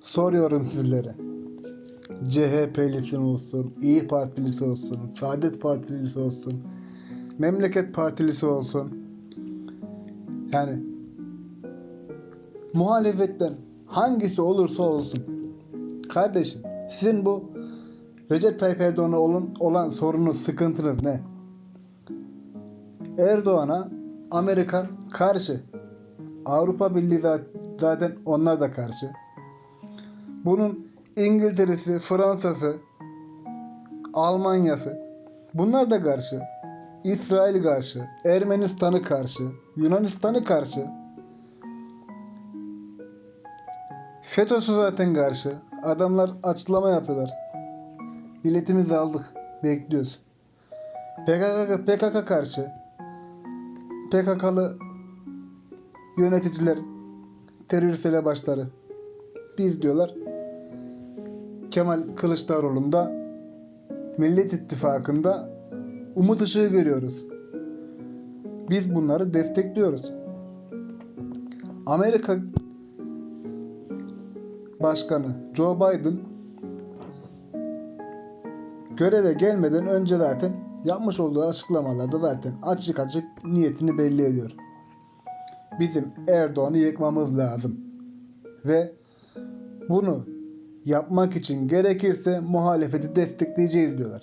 Soruyorum sizlere. CHP'lisi olsun, İyi Partilisi olsun, Saadet Partilisi olsun, Memleket Partilisi olsun. Yani muhalefetten hangisi olursa olsun. Kardeşim sizin bu Recep Tayyip Erdoğan'a olan, olan sorunuz, sıkıntınız ne? Erdoğan'a Amerika karşı. Avrupa Birliği za- zaten onlar da karşı. Bunun İngiltere'si, Fransa'sı, Almanya'sı bunlar da karşı. İsrail karşı, Ermenistan'ı karşı, Yunanistan'ı karşı. FETÖ'sü zaten karşı. Adamlar açıklama yapıyorlar. Biletimizi aldık. Bekliyoruz. PKK, PKK karşı. PKK'lı yöneticiler, terörist elebaşları. Biz diyorlar Kemal Kılıçdaroğlu'nda Millet İttifakı'nda umut ışığı görüyoruz. Biz bunları destekliyoruz. Amerika Başkanı Joe Biden göreve gelmeden önce zaten yapmış olduğu açıklamalarda zaten açık açık niyetini belli ediyor. Bizim Erdoğan'ı yıkmamız lazım. Ve bunu yapmak için gerekirse muhalefeti destekleyeceğiz diyorlar.